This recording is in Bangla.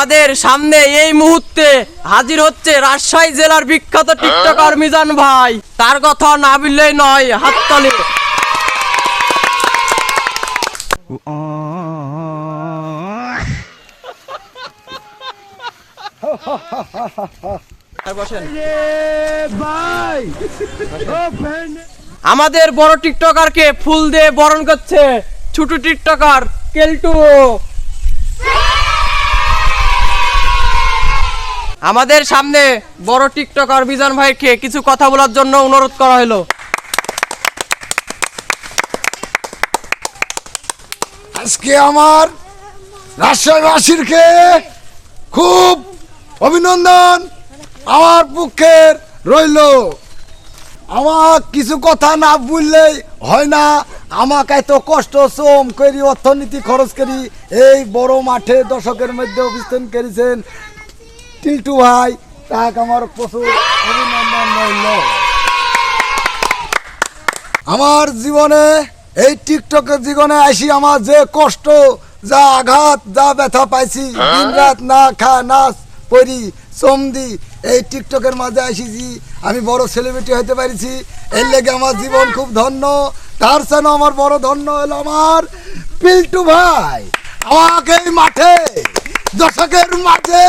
আমাদের সামনে এই মুহূর্তে হাজির হচ্ছে রাজশাহী জেলার বিখ্যাত টিকটকার মিজান ভাই। তার কথা না বললেই নয়, হাততালি। আমাদের বড় টিকটকারকে ফুল দিয়ে বরণ করছে ছোট টিকটকার কেলটু। আমাদের সামনে বড় টিকটকার বিজন ভাইকে কিছু কথা বলার জন্য অনুরোধ করা হলো। আজকে আমার রাজশাহীবাসীরকে খুব অভিনন্দন আমার পক্ষের রইল। আমার কিছু কথা না বললেই হয় না। আমাকে এত কষ্ট, শ্রম করি, অর্থনীতি খরচ করি, এই বড় মাঠে দশকের মধ্যে অবস্থান করেছেন টিল্টু ভাই তাকে আমার প্রচুর অভিনন্দন রইল। আমার জীবনে এই টিকটকের জীবনে আসি আমার যে কষ্ট যা আঘাত যা ব্যথা পাইছি দিন রাত না খা না পরি চমদি এই টিকটকের মাঝে আসিছি আমি বড় সেলিব্রিটি হতে পারিছি। এর লেগে আমার জীবন খুব ধন্য তার যেন আমার বড় ধন্য হলো আমার পিল্টু ভাই। আমাকে মাঠে দশকের মাঝে